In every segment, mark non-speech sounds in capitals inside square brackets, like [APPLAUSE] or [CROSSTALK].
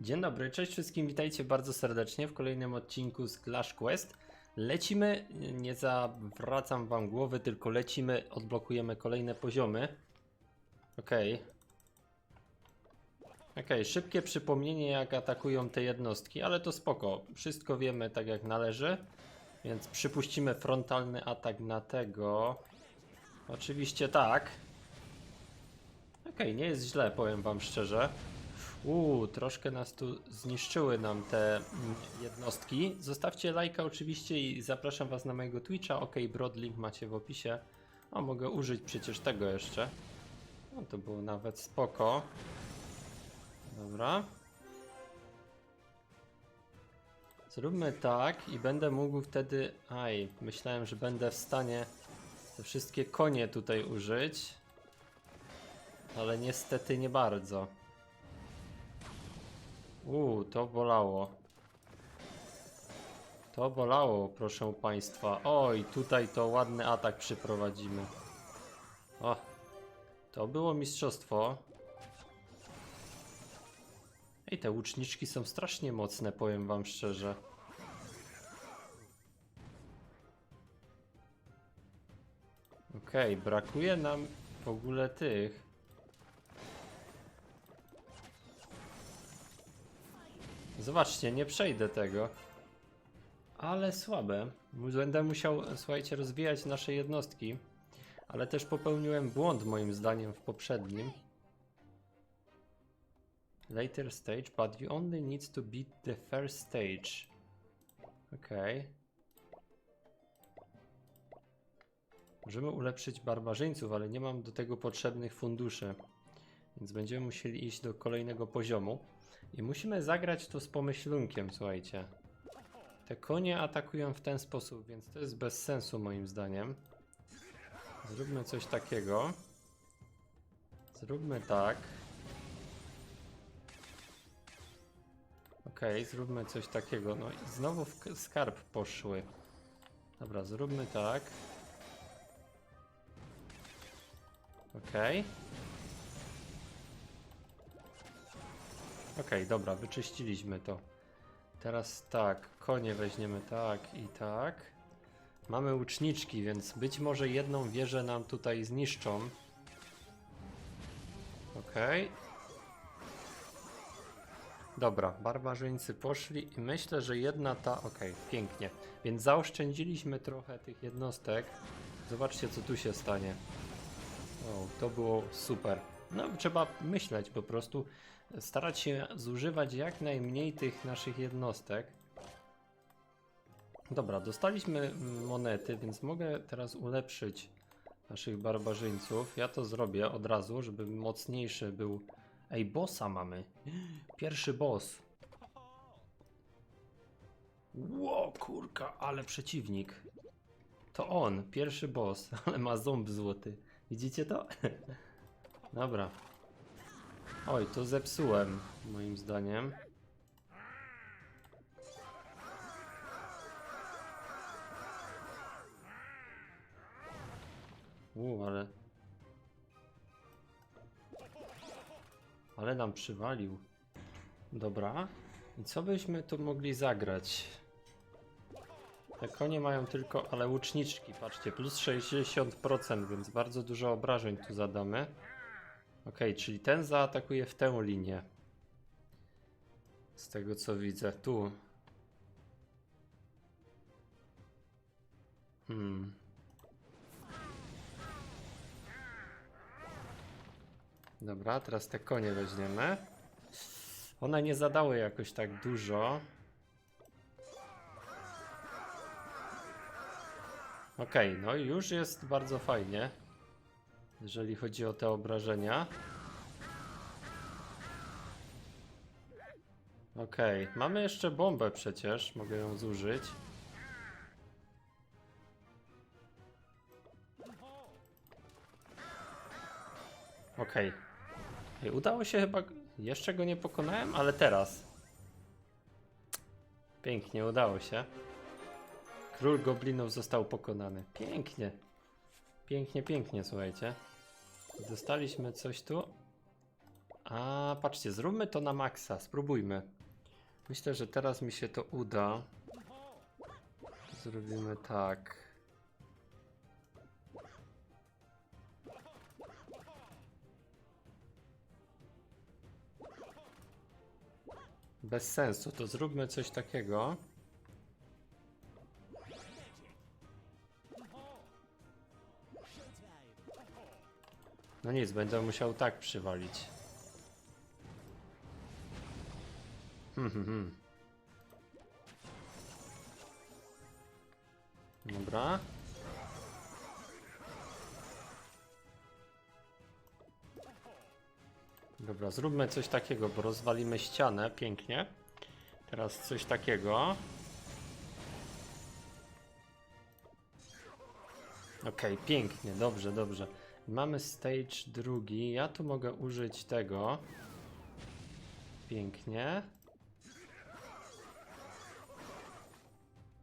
Dzień dobry, cześć wszystkim, witajcie bardzo serdecznie w kolejnym odcinku z Clash Quest. Lecimy, nie zawracam wam głowy, tylko lecimy, odblokujemy kolejne poziomy. Okej. Okej, szybkie przypomnienie jak atakują te jednostki, ale to spoko, wszystko wiemy tak jak należy. Więc przypuścimy frontalny atak na tego. Oczywiście tak. Okej, nie jest źle, powiem wam szczerze. Uuu, troszkę nas tu zniszczyły nam te mm, jednostki. Zostawcie lajka oczywiście i zapraszam was na mojego Twitcha. Ok, Broadlink macie w opisie. O, mogę użyć przecież tego jeszcze. No to było nawet spoko. Dobra. Zróbmy tak i będę mógł wtedy... Aj, myślałem, że będę w stanie te wszystkie konie tutaj użyć. Ale niestety nie bardzo. Uuu, to bolało. To bolało, proszę państwa. Oj, tutaj to ładny atak przyprowadzimy. O, to było mistrzostwo. Ej, te łuczniczki są strasznie mocne, powiem wam szczerze. Okej, brakuje nam w ogóle tych. Zobaczcie, nie przejdę tego. Ale słabe. Będę musiał, słuchajcie, rozwijać nasze jednostki. Ale też popełniłem błąd moim zdaniem w poprzednim. Later stage, but you only need to beat the first stage. Okej. Możemy ulepszyć barbarzyńców, ale nie mam do tego potrzebnych funduszy. Więc będziemy musieli iść do kolejnego poziomu. I musimy zagrać to z pomyślunkiem, słuchajcie. Te konie atakują w ten sposób, więc to jest bez sensu moim zdaniem. Zróbmy coś takiego. Zróbmy tak. Ok, zróbmy coś takiego. No i znowu w skarb poszły. Dobra, zróbmy tak. Okej. Okej, dobra, wyczyściliśmy to. Teraz tak, konie weźmiemy tak i tak. Mamy łuczniczki, więc być może jedną wieżę nam tutaj zniszczą. Okej. Dobra, barbarzyńcy poszli i myślę, że jedna ta... Okej, pięknie. Więc zaoszczędziliśmy trochę tych jednostek. Zobaczcie, co tu się stanie. O, to było super. No, trzeba myśleć po prostu, starać się zużywać jak najmniej tych naszych jednostek. Dobra, dostaliśmy monety, więc mogę teraz ulepszyć naszych barbarzyńców. Ja to zrobię od razu, żeby mocniejszy był. Ej, bossa mamy. Pierwszy boss. Ło, kurka, ale przeciwnik. To on, pierwszy boss, [LAUGHS] ale ma ząb złoty. Widzicie to? [LAUGHS] Dobra. Oj, to zepsułem, moim zdaniem. U, ale... Ale nam przywalił. Dobra. I co byśmy tu mogli zagrać? Te konie mają tylko, ale łuczniczki, patrzcie, plus 60%, więc bardzo dużo obrażeń tu zadamy. Ok, czyli ten zaatakuje w tę linię. Z tego co widzę, tu. Hmm. Dobra, teraz te konie weźmiemy. One nie zadały jakoś tak dużo. Okej, no i już jest bardzo fajnie, jeżeli chodzi o te obrażenia. Okej, mamy jeszcze bombę przecież, mogę ją zużyć. Okej. Ej, Udało się chyba, jeszcze go nie pokonałem, ale teraz. Pięknie, udało się. Król goblinów został pokonany. Pięknie. Pięknie, pięknie, słuchajcie. Dostaliśmy coś tu. A, patrzcie, zróbmy to na maksa, spróbujmy. Myślę, że teraz mi się to uda. Zrobimy tak. Bez sensu, to zróbmy coś takiego. No nic, będę musiał tak przywalić. Hmm, hmm, hmm. Dobra. Dobra, zróbmy coś takiego, bo rozwalimy ścianę pięknie. Teraz coś takiego. Okej, pięknie, dobrze, dobrze. Mamy stage drugi. Ja tu mogę użyć tego. Pięknie.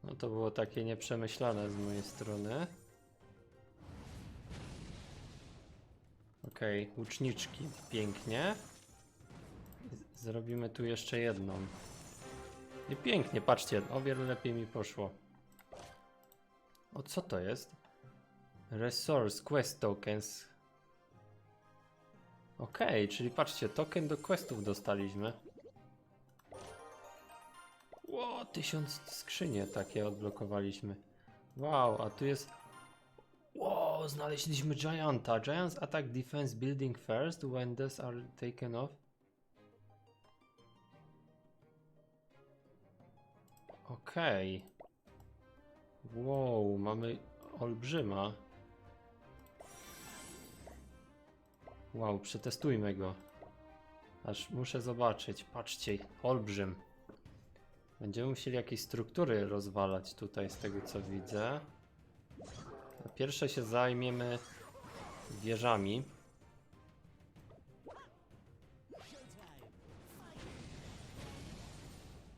No to było takie nieprzemyślane z mojej strony. Okej, łuczniczki. Pięknie. Zrobimy tu jeszcze jedną. I pięknie, patrzcie, o wiele lepiej mi poszło. O co to jest? Resource Quest Tokens. Okej, czyli patrzcie, token do questów dostaliśmy. Ło, tysiąc skrzynie takie odblokowaliśmy. Wow, a tu jest... Wow, znaleźliśmy Gianta. Giants attack defense building first when these are taken off. Okej. Wow, mamy olbrzyma. Wow, przetestujmy go. Aż muszę zobaczyć. Patrzcie, olbrzym. Będziemy musieli jakieś struktury rozwalać tutaj z tego co widzę. Na pierwsze się zajmiemy wieżami.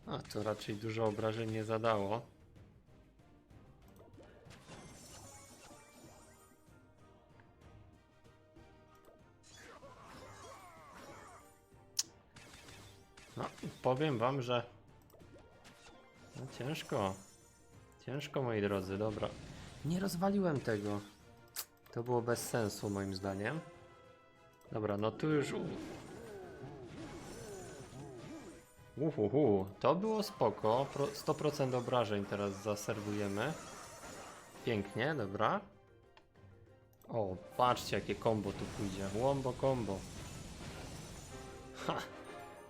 A to raczej dużo obrażeń nie zadało. No, powiem wam, że no ciężko. Ciężko, moi drodzy, dobra. Nie rozwaliłem tego. To było bez sensu, moim zdaniem. Dobra, no tu już... Uhuhu, to było spoko. Pro- 100% obrażeń teraz zaserwujemy. Pięknie, dobra. O, patrzcie jakie combo tu pójdzie. Łombo combo. Ha!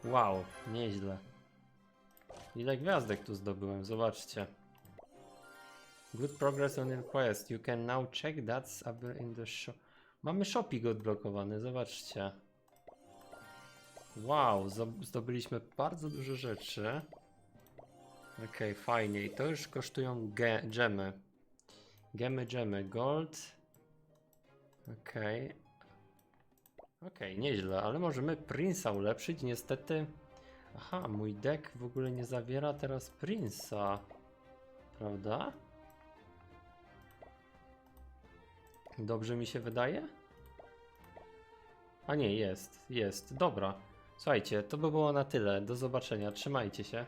Wow, nieźle. Ile gwiazdek tu zdobyłem, zobaczcie. Good progress on your quest. You can now check that's up in the shop. Mamy shopping odblokowany, zobaczcie. Wow, zdobyliśmy bardzo dużo rzeczy. Okej, fajnie. I to już kosztują ge- gemy. Gemy, gemy, gold. Okej. Okej, nieźle, ale możemy Prince'a ulepszyć. Niestety. Aha, mój deck w ogóle nie zawiera teraz Prince'a. Prawda? Dobrze mi się wydaje? A nie, jest, jest. Dobra. Słuchajcie, to by było na tyle. Do zobaczenia. Trzymajcie się.